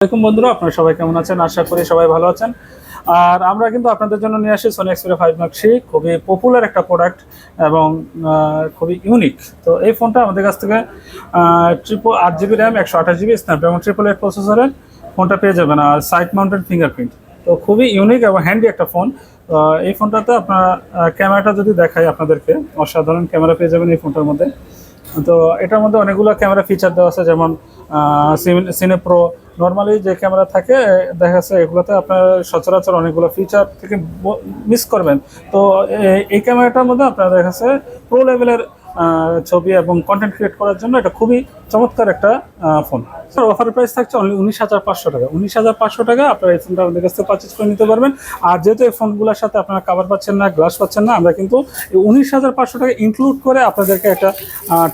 আসসালামাইকুম বন্ধুরা, আপনারা সবাই কেমন আছেন? আশা করি সবাই ভালো আছেন। আর আমরা কিন্তু আপনাদের জন্য নিয়ে আসি সোনি এক্সপিরিয়া ফাইভ মার্কসি খুবই পপুলার একটা প্রোডাক্ট এবং খুবই ইউনিক তো এই ফোনটা আমাদের কাছ থেকে ট্রিপল আট জিবি র্যাম একশো আঠাশ জিবি স্ন্যাপ এবং ট্রিপল এইট প্রসেসরের ফোনটা পেয়ে যাবেন। আর সাইড মাউন্টেড ফিঙ্গারপ্রিন্ট তো খুবই ইউনিক এবং হ্যান্ডি একটা ফোন এই ফোনটাতে আপনার ক্যামেরাটা যদি দেখাই আপনাদেরকে, অসাধারণ ক্যামেরা পেয়ে যাবেন এই ফোনটার মধ্যে। তো এটার মধ্যে অনেকগুলো ক্যামেরা ফিচার দেওয়া আছে, যেমন সিনে প্রো নর্মালি যে ক্যামেরা থাকে দেখা যাচ্ছে এগুলোতে আপনার সচরাচর অনেকগুলো ফিচার থেকে মিস করবেন। তো এই ক্যামেরাটার মধ্যে আপনার দেখা যাচ্ছে প্রো লেভেলের ছবি এবং কন্টেন্ট ক্রিয়েট করার জন্য এটা খুবই চমৎকার একটা ফোন অফার প্রাইস থাকছে অনলি উনিশ হাজার পাঁচশো টাকা। উনিশ হাজার পাঁচশো টাকা আপনারা এই ফোনটা আমাদের কাছ থেকে পারচেজ করে নিতে পারবেন। আর যেহেতু এই ফোনগুলোর সাথে আপনারা কাভার পাচ্ছেন না গ্লাস পাচ্ছেন না আমরা কিন্তু এই উনিশ হাজার পাঁচশো টাকা ইনক্লুড করে আপনাদেরকে একটা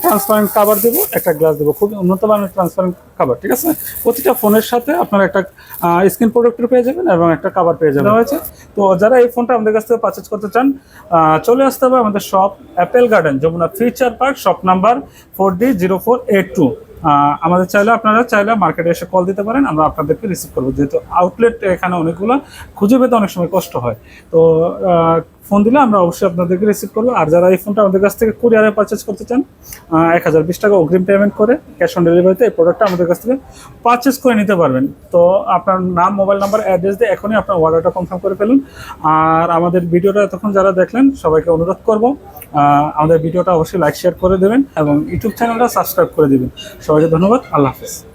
ট্রান্সপারেন্ট কাভার দেবো একটা গ্লাস দেবো। খুবই উন্নত মানের ট্রান্সপারেন্ট কাভার ঠিক আছে? প্রতিটা ফোনের সাথে আপনারা একটা স্ক্রিন প্রোডাক্টর পেয়ে যাবেন এবং একটা কাভার পেয়ে যাবেন। হয়েছে। তো যারা এই ফোনটা আমাদের কাছ থেকে পারচেজ করতে চান চলে আসতে হবে আমাদের shop Apple garden Jamuna future park shop number four D zero four eight two আমাদের চাইলে আপনারা চাইলে মার্কেটে এসে কল দিতে পারেন, আমরা আপনাদেরকে রিসিভ করব। যেহেতু আউটলেট এখানে অনেকগুলো খুঁজে পেতে অনেক সময় কষ্ট হয়। তো ফোন দিলে আমরা অবশ্যই আপনাদেরকে রিসিভ করব। আর যারা এই ফোনটা আমাদের কাছ থেকে কুরিয়ারে পারচেজ করতে চান এক হাজার বিশ টাকা অগ্রিম পেমেন্ট করে ক্যাশ অন ডেলিভারিতে এই প্রোডাক্টটা আমাদের কাছ থেকে পারচেজ করে নিতে পারবেন। তো আপনার নাম মোবাইল নাম্বার অ্যাড্রেস দিয়ে এখনই আপনার অর্ডারটা কনফার্ম করে ফেলুন। আর আমাদের ভিডিওটা এতক্ষণ যারা দেখলেন, সবাইকে অনুরোধ করব আমাদের ভিডিওটা অবশ্যই লাইক শেয়ার করে দেবেন এবং ইউটিউব চ্যানেলটা সাবস্ক্রাইব করে দেবেন। সবাইকে ধন্যবাদ, আল্লাহ হাফিজ।